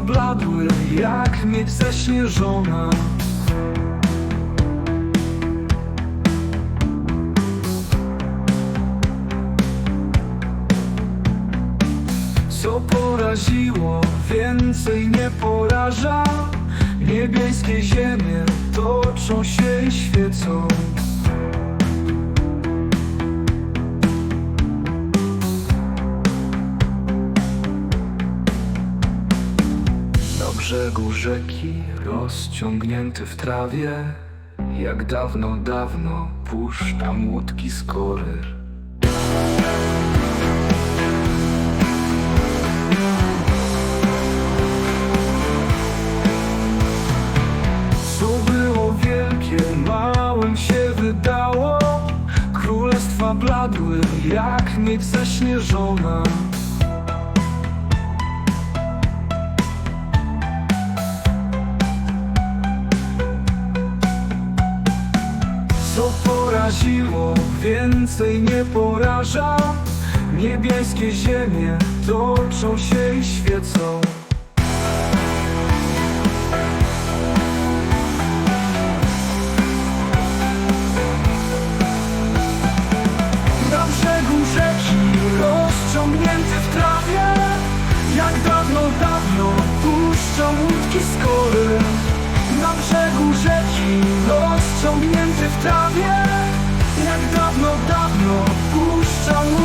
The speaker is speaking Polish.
bladły jak miedź zaśnieżona. Co poraziło, więcej nie poraża. Niebieskie ziemie toczą się i świecą brzegu rzeki, rozciągnięty w trawie. Jak dawno, dawno puszczam łódki z kory Co było wielkie, małym się wydało. Królestwa bladły jak miedź zaśnieżona poraziło, więcej nie poraża. Niebieskie ziemie toczą się i świecą dawno, dawno puszczam